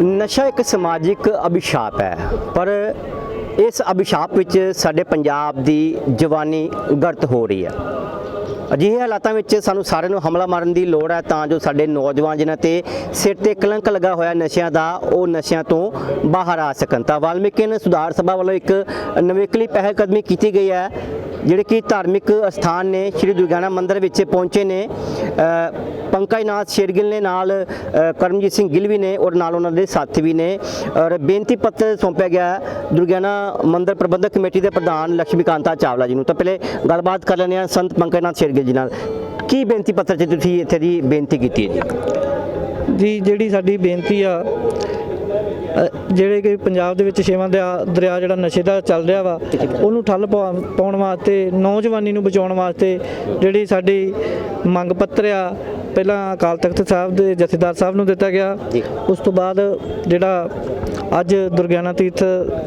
ਨਸ਼ਾ ਇੱਕ ਸਮਾਜਿਕ ਅਭਿਸ਼ਾਪ ਹੈ, ਪਰ ਇਸ ਅਭਿਸ਼ਾਪ ਵਿੱਚ ਸਾਡੇ ਪੰਜਾਬ ਦੀ ਜਵਾਨੀ ਗਰਤ ਹੋ ਰਹੀ ਹੈ। ਅਜਿਹੇ ਹਾਲਾਤਾਂ ਵਿੱਚ ਸਾਨੂੰ ਸਾਰਿਆਂ ਨੂੰ ਹਮਲਾ ਮਾਰਨ ਦੀ ਲੋੜ ਹੈ, ਤਾਂ ਜੋ ਸਾਡੇ ਨੌਜਵਾਨ ਜਿਨ੍ਹਾਂ ਤੇ ਸਿਰ ਤੇ ਕਲੰਕ ਲੱਗਾ ਹੋਇਆ ਨਸ਼ਿਆਂ ਦਾ, ਉਹ ਨਸ਼ਿਆਂ ਤੋਂ ਬਾਹਰ ਆ ਸਕਣ। ਤਾਂ ਵਾਲਮੀਕਿਨ ਸੁਧਾਰ ਸਭਾ ਵੱਲੋਂ ਇੱਕ ਨਵੇਕਲੀ ਪਹਿਲ ਕਦਮੀ ਕੀਤੀ ਗਈ ਹੈ, ਜਿਹੜੇ ਕਿ ਧਾਰਮਿਕ ਸਥਾਨ ਨੇ, ਸ਼੍ਰੀ ਦੁਰਗਿਆਨਾ ਮੰਦਿਰ ਵਿੱਚ ਪਹੁੰਚੇ ਨੇ। ਅ, ਪੰਕਜ ਨਾਥ ਸ਼ੇਰਗਿੱਲ ਨੇ ਨਾਲ ਕਰਮਜੀਤ ਸਿੰਘ ਗਿੱਲ ਵੀ ਨੇ ਔਰ ਨਾਲ ਉਹਨਾਂ ਦੇ ਸਾਥੀ ਵੀ ਨੇ। ਔਰ ਬੇਨਤੀ ਪੱਤਰ ਸੌਂਪਿਆ ਗਿਆ ਦੁਰਗਿਆਨਾ ਮੰਦਿਰ ਪ੍ਰਬੰਧਕ ਕਮੇਟੀ ਦੇ ਪ੍ਰਧਾਨ ਲక్ష్ਮੀਕਾਂਤਾ ਚਾਵਲਾ ਜੀ ਨੂੰ। ਤਾਂ ਪਹਿਲੇ ਗੱਲਬਾਤ ਕਰ ਲੈਂਦੇ ਹਾਂ ਸੰਤ ਪੰਕਜ ਨਾਥ ਸ਼ੇਰਗਿੱਲ ਜੀ ਨਾਲ। ਕੀ ਬੇਨਤੀ ਪੱਤਰ 'ਚ ਤੁਸੀਂ ਇੱਥੇ ਦੀ ਬੇਨਤੀ ਕੀਤੀ ਹੈ ਜੀ? ਜੀ ਜਿਹੜੀ ਸਾਡੀ ਬੇਨਤੀ ਆ ਜਿਹੜੇ ਕਿ ਪੰਜਾਬ ਦੇ ਵਿੱਚ ਛੇਵਾਂ ਦਰਿਆ ਦਰਿਆ ਜਿਹੜਾ ਨਸ਼ੇ ਦਾ ਚੱਲ ਰਿਹਾ ਵਾ ਉਹਨੂੰ ਠੱਲ ਪਾਉਣ ਵਾਸਤੇ ਨੌਜਵਾਨੀ ਨੂੰ ਬਚਾਉਣ ਵਾਸਤੇ ਜਿਹੜੀ ਸਾਡੀ ਮੰਗ ਪੱਤਰ ਆ ਪਹਿਲਾਂ ਅਕਾਲ ਤਖਤ ਸਾਹਿਬ ਦੇ ਜਥੇਦਾਰ ਸਾਹਿਬ ਨੂੰ ਦਿੱਤਾ ਗਿਆ। ਉਸ ਤੋਂ ਬਾਅਦ ਜਿਹੜਾ ਅੱਜ ਦੁਰਗਿਆਨਾ ਤੀਰਥ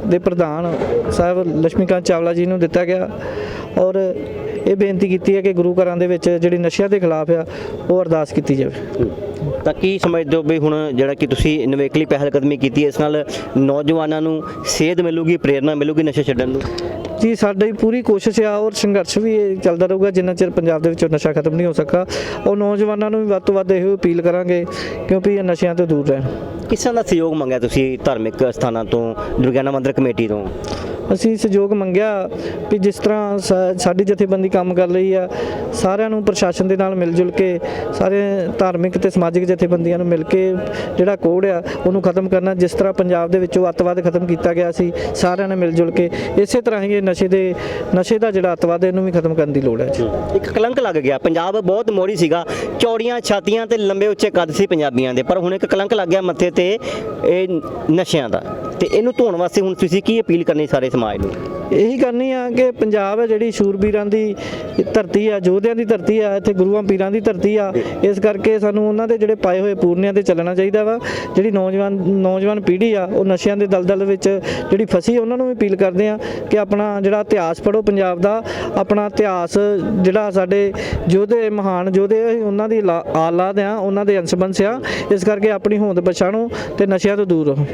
ਦੇ ਪ੍ਰਧਾਨ ਸਾਹਿਬ ਲక్ష్ਮੀਕਾਂਤ ਚਾਵਲਾ ਜੀ ਨੂੰ ਦਿੱਤਾ ਗਿਆ। ਔਰ ਇਹ ਬੇਨਤੀ ਕੀਤੀ ਹੈ ਕਿ ਗੁਰੂ ਘਰਾਂ ਦੇ ਵਿੱਚ ਜਿਹੜੀ ਨਸ਼ਿਆਂ ਦੇ ਖਿਲਾਫ ਆ ਉਹ ਅਰਦਾਸ ਕੀਤੀ ਜਾਵੇ। ਤਾਂ ਕੀ ਸਮਝਦੇ ਹੋ ਵੀ ਹੁਣ ਜਿਹੜਾ ਕਿ ਤੁਸੀਂ ਨਵੇਕਲੀ ਪਹਿਲ ਕਦਮੀ ਕੀਤੀ ਹੈ ਇਸ ਨਾਲ ਨੌਜਵਾਨਾਂ ਨੂੰ ਸੇਧ ਮਿਲੂਗੀ ਪ੍ਰੇਰਣਾ ਮਿਲੂਗੀ ਨਸ਼ਾ ਛੱਡਣ ਨੂੰ? ਜੀ ਸਾਡੀ ਪੂਰੀ ਕੋਸ਼ਿਸ਼ ਆ ਔਰ ਸੰਘਰਸ਼ ਵੀ ਇਹ ਚੱਲਦਾ ਰਹੂਗਾ ਜਿੰਨਾ ਚਿਰ ਪੰਜਾਬ ਦੇ ਵਿੱਚੋਂ ਨਸ਼ਾ ਖਤਮ ਨਹੀਂ ਹੋ ਸਕਾ ਔਰ ਨੌਜਵਾਨਾਂ ਨੂੰ ਵੀ ਵੱਧ ਤੋਂ ਵੱਧ ਇਹੋ ਅਪੀਲ ਕਰਾਂਗੇ ਕਿਉਂਕਿ ਇਹ ਨਸ਼ਿਆਂ ਤੋਂ ਦੂਰ ਰਹਿਣ। ਕਿਸਾਂ ਦਾ ਸਹਿਯੋਗ ਮੰਗਿਆ ਤੁਸੀਂ ਧਾਰਮਿਕ ਸਥਾਨਾਂ ਤੋਂ ਦੁਰਗਿਆਨਾ ਮੰਦਿਰ ਕਮੇਟੀ ਤੋਂ? ਅਸੀਂ ਸਹਿਯੋਗ ਮੰਗਿਆ ਵੀ ਜਿਸ ਤਰ੍ਹਾਂ ਸਾ- ਸਾਡੀ ਜਥੇਬੰਦੀ ਕੰਮ ਕਰ ਰਹੀ ਆ, ਸਾਰਿਆਂ ਨੂੰ ਪ੍ਰਸ਼ਾਸਨ ਦੇ ਨਾਲ ਮਿਲ ਜੁਲ ਕੇ, ਸਾਰੇ ਧਾਰਮਿਕ ਤੇ ਸਮਾਜਿਕ ਜਥੇਬੰਦੀਆਂ ਨੂੰ ਮਿਲ ਕੇ ਜਿਹੜਾ ਕੋਡ ਆ, ਉਹਨੂੰ ਖਤਮ ਕਰਨਾ, ਜਿਸ ਤਰ੍ਹਾਂ ਪੰਜਾਬ ਦੇ ਵਿੱਚੋਂ ਅੱਤਵਾਦ ਖਤਮ ਕੀਤਾ ਗਿਆ ਸੀ, ਸਾਰਿਆਂ ਨੇ ਮਿਲ ਜੁਲ ਕੇ, ਇਸੇ ਤਰ੍ਹਾਂ ਹੀ ਇਹ ਨਸ਼ੇ ਦੇ, ਨਸ਼ੇ ਦਾ ਜਿਹੜਾ ਅੱਤਵਾਦ ਇਹਨੂੰ ਵੀ ਖਤਮ ਕਰਨ ਦੀ ਲੋੜ ਹੈ ਇੱਕ ਕਲੰਕ ਲੱਗ ਗਿਆ, ਪੰਜਾਬ ਬਹੁਤ ਮੋੜੀ ਸੀਗਾ, ਚੌੜੀਆਂ ਛਾਤੀਆਂ ਤੇ ਲੰਬੇ ਉੱਚੇ ਕੱਦ ਸੀ ਪੰਜਾਬੀਆਂ ਦੇ, ਪਰ ਹੁਣ ਇੱਕ ਕਲੰਕ ਲੱਗ ਗਿਆ ਮੱਥੇ ਤੇ, ਇਹ ਨਸ਼ਿਆਂ ਦਾ। ਤੇ ਇਹਨੂੰ ਧੋਣ ਵਾਸਤੇ ਹੁਣ ਤੁਸੀਂ ਕੀ ਅਪੀਲ ਕਰਨੀ ਸਾਰੇ ਸਮਾਜ ਨੂੰ? ਇਹੀ ਕਰਨੀ ਆ ਕਿ ਪੰਜਾਬ ਹੈ ਜਿਹੜੀ ਸ਼ੂਰਬੀਰਾਂ ਦੀ ਧਰਤੀ ਆ ਯੋਧਿਆਂ ਦੀ ਧਰਤੀ ਆ ਇੱਥੇ ਗੁਰੂਆਂ ਪੀਰਾਂ ਦੀ ਧਰਤੀ ਆ ਇਸ ਕਰਕੇ ਸਾਨੂੰ ਉਹਨਾਂ ਦੇ ਜਿਹੜੇ ਪਾਏ ਹੋਏ ਪੂਰਨਿਆਂ ਤੇ ਚੱਲਣਾ ਚਾਹੀਦਾ ਵਾ। ਜਿਹੜੀ ਨੌਜਵਾਨ ਨੌਜਵਾਨ ਪੀੜ੍ਹੀ ਆ ਉਹ ਨਸ਼ਿਆਂ ਦੇ ਦਲਦਲ ਵਿੱਚ ਜਿਹੜੀ ਫਸੀ ਉਹਨਾਂ ਨੂੰ ਵੀ ਅਪੀਲ ਕਰਦੇ ਆ ਕਿ ਆਪਣਾ ਜਿਹੜਾ ਇਤਿਹਾਸ ਪੜੋ ਪੰਜਾਬ ਦਾ ਆਪਣਾ ਇਤਿਹਾਸ ਜਿਹੜਾ ਸਾਡੇ ਯੋਧੇ ਮਹਾਨ ਯੋਧੇ ਉਹਨਾਂ ਦੀ ਔਲਾਦ ਆ ਉਹਨਾਂ ਦੇ ਅੰਸ਼ ਆ ਇਸ ਕਰਕੇ ਆਪਣੀ ਹੋਂਦ ਪਛਾਣੋ ਤੇ ਨਸ਼ਿਆਂ ਤੋਂ ਦੂਰ ਰਹੋ।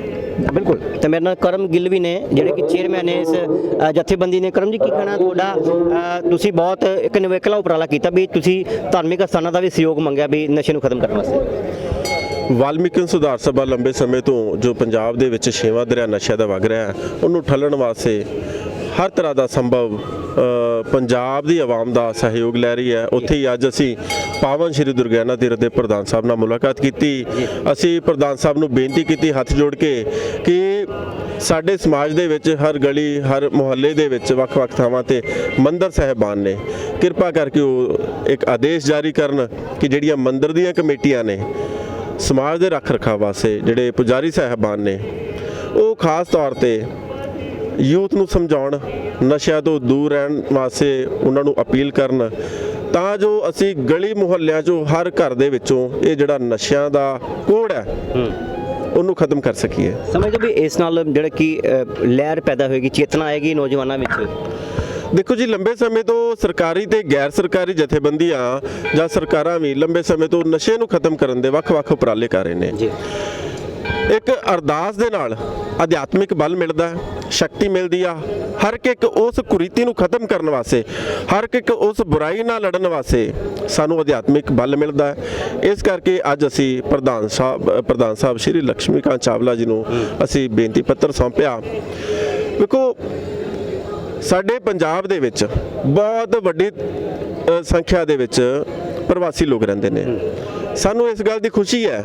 ਬਿਲਕੁਲ। ਤੇ ਮੇਰੇ ਨਾਲ ਕਰਮ ਗਿੱਲ ਵੀ ਨੇ, ਜਿਹੜੇ ਕਿ ਚੇਅਰਮੈਨ ਨੇ ਇਸ ਜਥੇਬੰਦੀ ਨੇ। ਕਰਮ ਜੀ, ਕੀ ਕਹਿਣਾ ਤੁਹਾਡਾ? ਤੁਸੀਂ ਬਹੁਤ ਇੱਕ ਨਿਵੇਕਲਾ ਉਪਰਾਲਾ ਕੀਤਾ ਵੀ ਤੁਸੀਂ ਧਾਰਮਿਕ ਸਥਾਨਾਂ ਦਾ ਵੀ ਸਹਿਯੋਗ ਮੰਗਿਆ ਵੀ ਨਸ਼ੇ ਨੂੰ ਖਤਮ ਕਰਨ ਵਾਸਤੇ। ਵਾਲਮੀਕਿਨ ਸੁਧਾਰ ਸਭਾ ਲੰਬੇ ਸਮੇਂ ਤੋਂ ਜੋ ਪੰਜਾਬ ਦੇ ਵਿੱਚ ਛੇਵਾਂ ਦਰਿਆ ਨਸ਼ਿਆਂ ਦਾ ਵਗ ਰਿਹਾ ਉਹਨੂੰ ਠੱਲਣ ਵਾਸਤੇ ਹਰ ਤਰ੍ਹਾਂ ਦਾ ਸੰਭਵ ਪੰਜਾਬ ਦੀ ਆਵਾਮ ਦਾ ਸਹਿਯੋਗ ਲੈ ਰਹੀ ਹੈ। ਉੱਥੇ ਹੀ ਅੱਜ ਅਸੀਂ ਪਾਵਨ ਸ਼੍ਰੀ ਦੁਰਗਿਆਨਾ ਤੀਰਥ ਦੇ ਪ੍ਰਧਾਨ ਸਾਹਿਬ ਨਾਲ ਮੁਲਾਕਾਤ ਕੀਤੀ। ਅਸੀਂ ਪ੍ਰਧਾਨ ਸਾਹਿਬ ਨੂੰ ਬੇਨਤੀ ਕੀਤੀ, ਹੱਥ ਜੋੜ ਕੇ, ਕਿ ਸਾਡੇ ਸਮਾਜ ਦੇ ਵਿੱਚ ਹਰ ਗਲੀ, ਹਰ ਮੁਹੱਲੇ ਦੇ ਵਿੱਚ ਵੱਖ-ਵੱਖ ਥਾਵਾਂ ਤੇ ਮੰਦਰ ਸਹਿਬਾਨ ਨੇ। ਕਿਰਪਾ ਕਰਕੇ ਉਹ ਇੱਕ ਆਦੇਸ਼ ਜਾਰੀ ਕਰਨ ਕਿ ਜਿਹੜੀਆਂ ਮੰਦਰ ਦੀਆਂ ਕਮੇਟੀਆਂ ਨੇ, ਸਮਾਜ ਦੇ ਰੱਖ ਰਖਾਵ ਵਾਸਤੇ ਜਿਹੜੇ ਪੁਜਾਰੀ ਸਾਹਿਬਾਨ ਨੇ, ਉਹ ਖਾਸ ਤੌਰ ਤੇ ਯੂਥ ਨੂੰ ਸਮਝਾਉਣ ਨਸ਼ਿਆਂ ਤੋਂ ਦੂਰ ਰਹਿਣ ਵਾਸਤੇ ਉਹਨਾਂ ਨੂੰ ਅਪੀਲ ਕਰਨ ਤਾਂ ਜੋ ਅਸੀਂ ਗਲੀ ਮੁਹੱਲਿਆਂ 'ਚੋਂ ਹਰ ਘਰ ਦੇ ਵਿੱਚੋਂ ਇਹ ਜਿਹੜਾ ਨਸ਼ਿਆਂ ਦਾ ਕੋੜ ਹੈ ਉਹਨੂੰ ਖਤਮ ਕਰ ਸਕੀਏ। ਸਮਝਦੇ ਵੀ ਇਸ ਨਾਲ ਜਿਹੜਾ ਕਿ ਲਹਿਰ ਪੈਦਾ ਹੋਏਗੀ ਚੇਤਨਾ ਆਏਗੀ ਨੌਜਵਾਨਾਂ ਵਿੱਚ? ਦੇਖੋ ਜੀ ਲੰਬੇ ਸਮੇਂ ਤੋਂ ਸਰਕਾਰੀ ਤੇ ਗੈਰ ਸਰਕਾਰੀ ਜਥੇਬੰਦੀਆਂ ਜਾਂ ਸਰਕਾਰਾਂ ਵੀ ਲੰਬੇ ਸਮੇਂ ਤੋਂ ਨਸ਼ੇ ਨੂੰ ਖਤਮ ਕਰਨ ਦੇ ਵੱਖ-ਵੱਖ ਉਪਰਾਲੇ ਕਰ ਰਹੇ ਨੇ। ਜੀ। ਇੱਕ ਅਰਦਾਸ ਦੇ ਨਾਲ ਅਧਿਆਤਮਿਕ ਬਲ ਮਿਲਦਾ ਹੈ, ਸ਼ਕਤੀ ਮਿਲਦੀ ਆ, ਹਰ ਇੱਕ ਉਸ ਕੁਰੀਤੀ ਨੂੰ ਖਤਮ ਕਰਨ ਵਾਸਤੇ, ਹਰ ਇੱਕ ਉਸ ਬੁਰਾਈ ਨਾਲ ਲੜਨ ਵਾਸਤੇ ਸਾਨੂੰ ਅਧਿਆਤਮਿਕ ਬਲ ਮਿਲਦਾ ਹੈ। ਇਸ ਕਰਕੇ ਅੱਜ ਅਸੀਂ ਪ੍ਰਧਾਨ ਸਾਹਿਬ ਪ੍ਰਧਾਨ ਸਾਹਿਬ ਸ਼੍ਰੀ ਲక్ష్ਮੀਕਾਂਤ ਚਾਵਲਾ ਜੀ ਨੂੰ ਅਸੀਂ ਬੇਨਤੀ ਪੱਤਰ ਸੌਂਪਿਆ। ਵੇਖੋ, ਸਾਡੇ ਪੰਜਾਬ ਦੇ ਵਿੱਚ ਬਹੁਤ ਵੱਡੀ ਸੰਖਿਆ ਦੇ ਵਿੱਚ ਪ੍ਰਵਾਸੀ ਲੋਕ ਰਹਿੰਦੇ ਨੇ। ਸਾਨੂੰ ਇਸ ਗੱਲ ਦੀ ਖੁਸ਼ੀ ਹੈ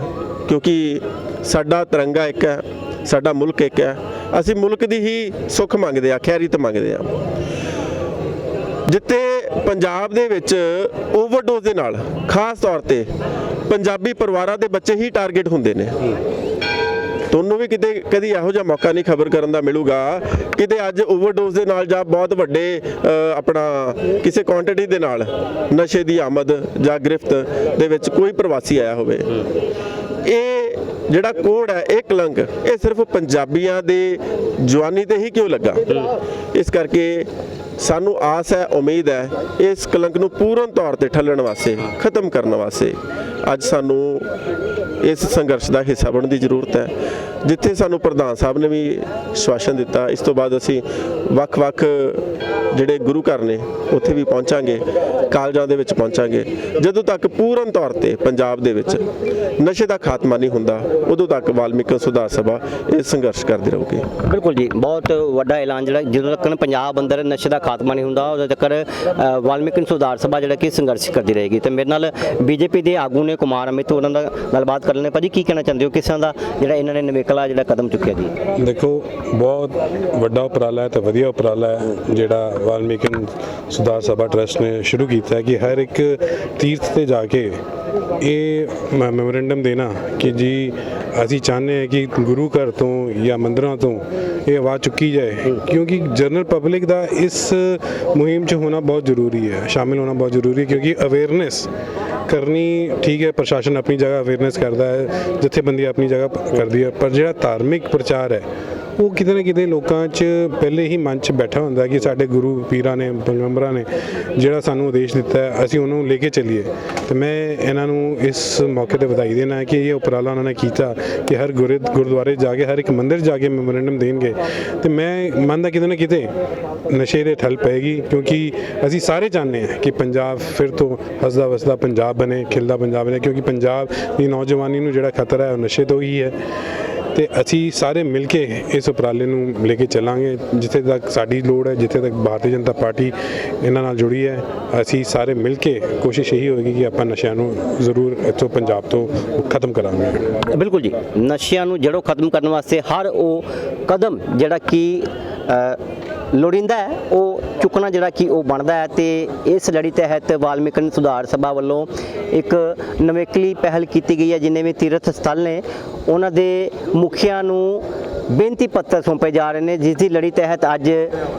ਕਿਉਂਕਿ ਸਾਡਾ ਤਿਰੰਗਾ ਇੱਕ ਹੈ, ਸਾਡਾ ਮੁਲਕ ਇੱਕ ਹੈ। ਅਸੀਂ ਮੁਲਕ ਦੀ ਹੀ ਸੁੱਖ ਮੰਗਦੇ ਆ ਖੈਰੀਤ ਮੰਗਦੇ ਆ ਜਿੱਥੇ ਪੰਜਾਬ ਦੇ ਵਿੱਚ ਓਵਰਡੋਜ਼ ਦੇ ਨਾਲ, ਖਾਸ ਤੌਰ ਤੇ ਪੰਜਾਬੀ ਪਰਿਵਾਰਾਂ ਦੇ ਬੱਚੇ ਹੀ ਟਾਰਗੇਟ ਹੁੰਦੇ ਨੇ। ਤੁਹਾਨੂੰ ਵੀ ਕਿਤੇ, ਕਦੀ ਇਹੋ ਜਿਹਾ ਮੌਕਾ ਨਹੀਂ ਖਬਰ ਕਰਨ ਦਾ ਮਿਲੂਗਾ, ਕਿਤੇ ਅੱਜ ਓਵਰਡੋਜ਼ ਦੇ ਨਾਲ ਜਾਂ ਬਹੁਤ ਵੱਡੇ ਆਪਣਾ ਕਿਸੇ ਕੁਆਂਟੀਟੀ ਦੇ ਨਾਲ ਨਸ਼ੇ ਦੀ ਆਮਦ ਜਾਂ ਗ੍ਰਿਫਤ ਦੇ ਵਿੱਚ ਕੋਈ ਪ੍ਰਵਾਸੀ ਆਇਆ ਹੋਵੇ। ਇਹ ਜਿਹੜਾ ਕੋਡ ਹੈ ਇਹ ਕਲੰਕ ਇਹ ਸਿਰਫ ਪੰਜਾਬੀਆਂ ਦੇ ਜਵਾਨੀ ਤੇ ਹੀ ਕਿਉਂ ਲੱਗਾ? ਇਸ ਕਰਕੇ ਸਾਨੂੰ ਆਸ ਹੈ, ਉਮੀਦ ਹੈ, ਇਸ ਕਲੰਕ ਨੂੰ ਪੂਰਨ ਤੌਰ ਤੇ ਠੱਲਣ ਵਾਸਤੇ, ਖਤਮ ਕਰਨ ਵਾਸਤੇ। ਅੱਜ ਸਾਨੂੰ ਇਸ ਸੰਘਰਸ਼ ਦਾ ਹਿੱਸਾ ਬਣਨ ਦੀ ਜ਼ਰੂਰਤ ਹੈ, ਜਿੱਥੇ ਸਾਨੂੰ ਪ੍ਰਧਾਨ ਸਾਹਿਬ ਨੇ ਵੀ ਸ਼ਵਾਸਨ ਦਿੱਤਾ। ਇਸ ਤੋਂ ਬਾਅਦ ਅਸੀਂ ਵੱਖ-ਵੱਖ ਜਿਹੜੇ ਗੁਰੂ ਘਰ ਨੇ, ਉੱਥੇ ਵੀ ਪਹੁੰਚਾਂਗੇ, ਕਾਲਜਾਂ ਦੇ ਵਿੱਚ ਪਹੁੰਚਾਂਗੇ। ਜਦੋਂ ਤੱਕ ਪੂਰਨ ਤੌਰ ਤੇ ਪੰਜਾਬ ਦੇ ਵਿੱਚ ਨਸ਼ੇ ਦਾ ਖਾਤਮਾ ਨਹੀਂ ਹੁੰਦਾ, ਉਦੋਂ ਤੱਕ ਵਾਲਮੀਕ ਸੁਧਾਰ ਸਭਾ ਇਹ ਸੰਘਰਸ਼ ਕਰਦੇ ਰਹੂਗੀ। ਬਿਲਕੁਲ ਜੀ, ਬਹੁਤ ਵੱਡਾ ਐਲਾਨ ਜਿਹੜਾ, ਜਦੋਂ ਤੱਕ ਪੰਜਾਬ ਅੰਦਰ ਨਸ਼ੇ ਦਾ ਖਾਤਮਾ ਨਹੀਂ ਹੁੰਦਾ ਉਦੋਂ ਤੱਕ ਅ, ਸੁਧਾਰ ਸਭਾ ਜਿਹੜਾ ਕਿ ਸੰਘਰਸ਼ ਕਰਦੀ ਰਹੇਗੀ। ਤੇ ਮੇਰੇ ਨਾਲ ਬੀਜੇਪੀ ਦੇ ਆਗੂ ਨੇ ਕੁਮਾਰ ਅਮਿਤ ਉਹਨਾਂ ਦਾ ਗੱਲਬਾਤ ਕਰ ਲੈਣੇ ਭਾਜੀ ਕੀ ਕਹਿਣਾ ਚਾਹੁੰਦੇ ਹੋ? ਕਿਸ ਤਰ੍ਹਾਂ ਦਾ ਜਿਹੜਾ ਇਹਨਾਂ ਨੇ ਨਵੇਕਲਾ ਜਿਹੜਾ ਕਦਮ ਚੁੱਕਿਆ ਜੀ? ਦੇਖੋ ਬਹੁਤ ਵੱਡਾ ਉਪਰਾਲਾ ਹੈ ਤੇ ਵਧੀਆ ਉਪਰਾਲਾ ਹੈ ਜਿਹੜਾ ਵਾਲਮੀਕੀ ਸੁਧਾਰ ਸਭਾ ਟਰਸਟ ਨੇ ਸ਼ੁਰੂ ਕੀਤਾ ਹੈ ਕਿ ਹਰ ਇੱਕ ਤੀਰਥ ਤੇ ਜਾ ਕੇ ਇਹ ਮੈਮੋਰੈਂਡਮ ਦੇਣਾ ਕਿ ਜੀ ਅਸੀਂ ਚਾਹੁੰਦੇ ਹਾਂ ਕਿ ਗੁਰੂ ਘਰ ਤੋਂ ਜਾਂ ਮੰਦਰਾਂ ਤੋਂ ਇਹ ਆਵਾਜ਼ ਚੁੱਕੀ ਜਾਏ। ਕਿਉਂਕਿ ਜਨਰਲ ਪਬਲਿਕ ਦਾ ਇਸ ਮੁਹਿੰਮ 'ਚ ਹੋਣਾ ਬਹੁਤ ਜ਼ਰੂਰੀ ਹੈ, ਸ਼ਾਮਿਲ ਹੋਣਾ ਬਹੁਤ ਜ਼ਰੂਰੀ ਹੈ, ਕਿਉਂਕਿ ਅਵੇਅਰਨੈਸ ਕਰਨੀ ਠੀਕ ਹੈ, ਪ੍ਰਸ਼ਾਸਨ ਆਪਣੀ ਜਗ੍ਹਾ ਅਵੇਅਰਨੈਸ ਕਰਦਾ ਹੈ, ਜਥੇਬੰਦੀ ਆਪਣੀ ਜਗ੍ਹਾ ਕਰਦੀ ਹੈ, ਪਰ ਜਿਹੜਾ ਧਾਰਮਿਕ ਪ੍ਰਚਾਰ ਹੈ ਉਹ ਕਿਤੇ ਨਾ ਕਿਤੇ ਲੋਕਾਂ 'ਚ ਪਹਿਲੇ ਹੀ ਮਨ 'ਚ ਬੈਠਾ ਹੁੰਦਾ ਕਿ ਸਾਡੇ ਗੁਰੂ ਪੀਰਾਂ ਨੇ, ਪੈਗੰਬਰਾਂ ਨੇ ਜਿਹੜਾ ਸਾਨੂੰ ਉਦੇਸ਼ ਦਿੱਤਾ ਅਸੀਂ ਉਹਨੂੰ ਲੈ ਕੇ ਚੱਲੀਏ। ਤੇ ਮੈਂ ਇਹਨਾਂ ਨੂੰ ਇਸ ਮੌਕੇ ਤੇ ਵਧਾਈ ਦੇਣਾ ਕਿ ਇਹ ਉਪਰਾਲਾ ਉਹਨਾਂ ਨੇ ਕੀਤਾ ਕਿ ਹਰ ਗੁਰੇ, ਗੁਰਦੁਆਰੇ ਜਾ ਕੇ, ਹਰ ਇੱਕ ਮੰਦਿਰ ਜਾ ਕੇ ਮੈਮੋਰੈਂਡਮ ਦੇਣਗੇ। ਤੇ ਮੈਂ ਮੰਨਦਾ ਕਿਤੇ ਨਾ ਕਿਤੇ ਨਸ਼ੇ ਦੇ ਠੱਲ ਪਏਗੀ, ਕਿਉਂਕਿ ਅਸੀਂ ਸਾਰੇ ਚਾਹੁੰਦੇ ਹਾਂ ਕਿ ਪੰਜਾਬ ਫਿਰ ਤੋਂ ਹੱਸਦਾ ਵਸਦਾ ਪੰਜਾਬ ਬਣੇ, ਖਿਲਦਾ ਪੰਜਾਬ ਬਣੇ, ਕਿਉਂਕਿ ਪੰਜਾਬ ਦੀ ਨੌਜਵਾਨੀ ਨੂੰ ਜਿਹੜਾ ਖਤਰਾ ਹੈ, ਉਹ ਨਸ਼ੇ ਤੋਂ ਹੀ ਹੈ। ਤੇ ਅਸੀਂ ਸਾਰੇ ਮਿਲ ਕੇ ਇਸ ਉਪਰਾਲੇ ਨੂੰ ਲੈ ਕੇ ਚੱਲਾਂਗੇ, ਜਿੱਥੇ ਤੱਕ ਸਾਡੀ ਲੋੜ ਹੈ, ਜਿੱਥੇ ਤੱਕ ਭਾਰਤੀ ਜਨਤਾ ਪਾਰਟੀ ਇਹਨਾਂ ਨਾਲ ਜੁੜੀ ਹੈ, ਅਸੀਂ ਸਾਰੇ ਮਿਲ ਕੇ ਕੋਸ਼ਿਸ਼ ਇਹੀ ਹੋਏਗੀ ਕਿ ਆਪਾਂ ਨਸ਼ਿਆਂ ਨੂੰ ਜ਼ਰੂਰ ਇੱਥੋਂ ਪੰਜਾਬ ਤੋਂ ਖਤਮ ਕਰਾਂਗੇ। ਬਿਲਕੁਲ ਜੀ। ਨਸ਼ਿਆਂ ਨੂੰ ਜੜੋਂ ਖਤਮ ਕਰਨ ਵਾਸਤੇ ਹਰ ਉਹ ਕਦਮ ਜਿਹੜਾ ਕਿ ਲੋੜੀਂਦਾ ਹੈ, ਉਹ ਚੁੱਕਣਾ ਜਿਹੜਾ ਕਿ ਉਹ ਬਣਦਾ ਹੈ ਤੇ ਇਸ ਲੜੀ ਤਹਿਤ ਵਾਲਮੀਕਨ ਸੁਧਾਰ ਸਭਾ ਵੱਲੋਂ ਇੱਕ ਨਵੇਕਲੀ ਪਹਿਲ ਕੀਤੀ ਗਈ ਹੈ, ਜਿੰਨੇ ਵੀ ਤੀਰਥ ਸਥਲ ਨੇ, ਉਹਨਾਂ ਦੇ ਮੁਖੀਆਂ ਨੂੰ ਬੇਨਤੀ ਪੱਤਰ ਸੌਂਪੇ ਜਾ ਰਹੇ ਨੇ, ਜਿਸ ਦੀ ਲੜੀ ਤਹਿਤ ਅੱਜ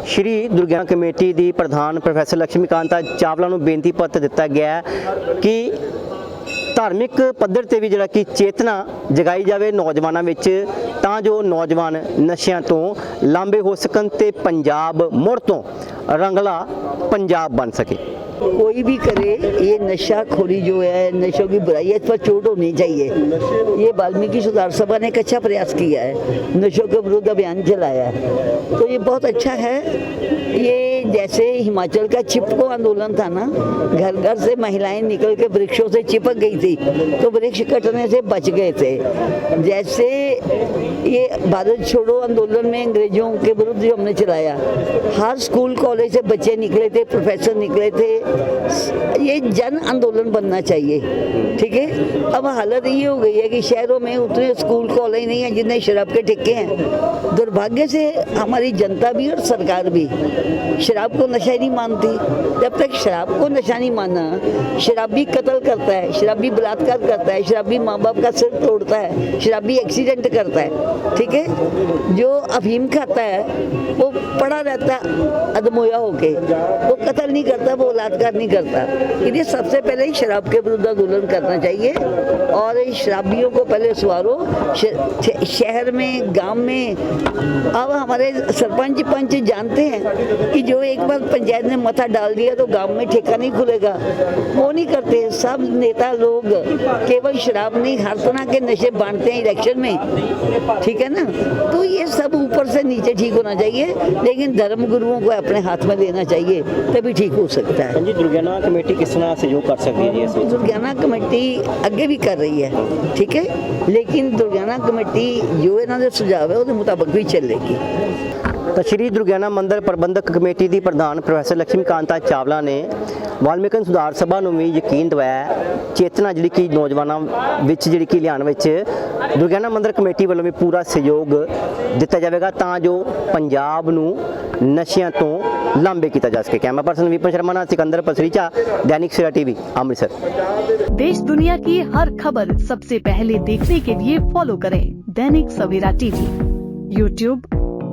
ਸ਼੍ਰੀ ਦੁਰਗਿਆਨਾ ਕਮੇਟੀ ਦੀ ਪ੍ਰਧਾਨ ਪ੍ਰੋਫੈਸਰ ਲక్ష్ਮੀਕਾਂਤਾ ਚਾਵਲਾ ਨੂੰ ਬੇਨਤੀ ਪੱਤਰ ਦਿੱਤਾ ਗਿਆ ਕਿ ਧਾਰਮਿਕ ਪੱਧਰ ਤੇ ਵੀ ਜਿਹੜਾ ਕਿ ਚੇਤਨਾ ਜਗਾਈ ਜਾਵੇ ਨੌਜਵਾਨਾਂ ਵਿੱਚ ਤਾਂ ਜੋ ਨੌਜਵਾਨ ਨਸ਼ਿਆਂ ਤੋਂ ਲਾਂਬੇ ਹੋ ਸਕਣ ਤੇ ਪੰਜਾਬ ਮੁੜ ਤੋਂ ਰੰਗਲਾ ਪੰਜਾਬ ਬਣ ਸਕੇ कोई भी करे ये नशा खोरी जो है नशों की बुराई है इस पर चोट होनी चाहिए ये वाल्मीकि सुधार सभा ने एक अच्छा प्रयास किया है नशों के विरुद्ध अभियान चलाया है तो ये बहुत अच्छा है ये जैसे हिमाचल का चिपको आंदोलन था ना, घर घर से महिलाएँ निकल के वृक्षों से चिपक गई थी तो वृक्ष कटने से बच गए थे। जैसे ये भारत छोड़ो आंदोलन में अंग्रेज़ों के विरुद्ध जो हमने चलाया, हर स्कूल कॉलेज से बच्चे निकले थे, प्रोफेसर निकले थे। ये जन आंदोलन बनना चाहिए, ठीक है? अब हालत ये हो गई है कि शहरों में उतने स्कूल कॉलेज नहीं है जितने शराब के ठेके हैं। दुर्भाग्य से हमारी जनता भी और सरकार भी शराब को नशा नहीं मानती। जब तक शराब को नशा नहीं माना शराबी कत्ल करता है, शराबी बलात्कार करता है, शराबी माँ बाप का सिर तोड़ता है, शराबी एक्सीडेंट करता है, ठीक है? जो अफीम खाता है, वो पड़ा रहता, अधमोया होके। वो कत्ल नहीं करता, वो बलात्कार नहीं करता। इसलिए सबसे पहले ही शराब के विरुद्ध आंदोलन करना चाहिए और शराबियों को पहले सवारो। शहर में, गाँव में, अब हमारे सरपंच पंच जानते हैं कि जो एक बार पंचायत ने मथा डाल दिया तो गांव में ठेका नहीं खुलेगा वो नहीं करते सब नेता लोग केवल शराब नहीं हर तरह के नशे बांटते हैं इलेक्शन में ठीक है ना तो ये सब ऊपर से नीचे ठीक होना चाहिए लेकिन धर्म गुरुओं को अपने हाथ में लेना चाहिए तभी ठीक हो सकता है ਜੀ ਦੁਰਗਿਆਨਾ ਕਮੇਟੀ ਕਿਸ ਤਰ੍ਹਾਂ ਸਹਿਯੋਗ ਕਰ ਸਕਦੀ ਹੈ ਜੀ ਇਸ ਵਿੱਚ दुर्गाना कमेटी ਅੱਗੇ ਵੀ ਕਰ ਰਹੀ ਹੈ ਠੀਕ ਹੈ ਲੇਕਿਨ ਦੁਰਗਿਆਨਾ ਕਮੇਟੀ ਜੋ ਇਹਨਾਂ ਦੇ ਸੁਝਾਅ ਹੈ ਉਹਦੇ ਮੁਤਾਬਕ ਵੀ ਚੱਲੇਗੀ ਤਾਂ ਸ਼੍ਰੀ ਦੁਰਗਿਆਣਾ ਮੰਦਰ ਪ੍ਰਬੰਧਕ ਕਮੇਟੀ ਦੀ ਪ੍ਰਧਾਨ ਪ੍ਰੋਫੈਸਰ ਲక్ష్ਮੀ ਕਾਂਤਾ ਚਾਵਲਾ ਨੇ ਵਾਲਮੀਕਨ ਸੁਧਾਰ ਸਭਾ ਨੂੰ ਵੀ ਯਕੀਨ ਦਿਵਾਇਆ, ਚੇਤਨਾ ਜਿਹੜੀ ਕਿ ਨੌਜਵਾਨਾਂ ਵਿੱਚ ਜਿਹੜੀ ਕਿ ਲਿਆਉਣ ਵਿੱਚ ਦੁਰਗਿਆਨਾ ਮੰਦਿਰ ਕਮੇਟੀ ਵੱਲੋਂ ਵੀ ਪੂਰਾ ਸਹਿਯੋਗ ਦਿੱਤਾ ਜਾਵੇਗਾ ਤਾਂ ਜੋ ਪੰਜਾਬ ਨੂੰ ਨਸ਼ਿਆਂ ਤੋਂ ਲਾਂਬੇ ਕੀਤਾ ਜਾ ਸਕੇ। ਕੈਮਰਾ ਪਰਸਨ ਵਿਪਨ ਸ਼ਰਮਾ ਨਾਲ ਸਿਕੰਦਰ ਪਸਰੀਚਾ दैनिक सवेरा टीवी अमृतसर देश दुनिया की हर खबर सबसे पहले देखने के लिए फॉलो करें Dainik Savera TV YouTube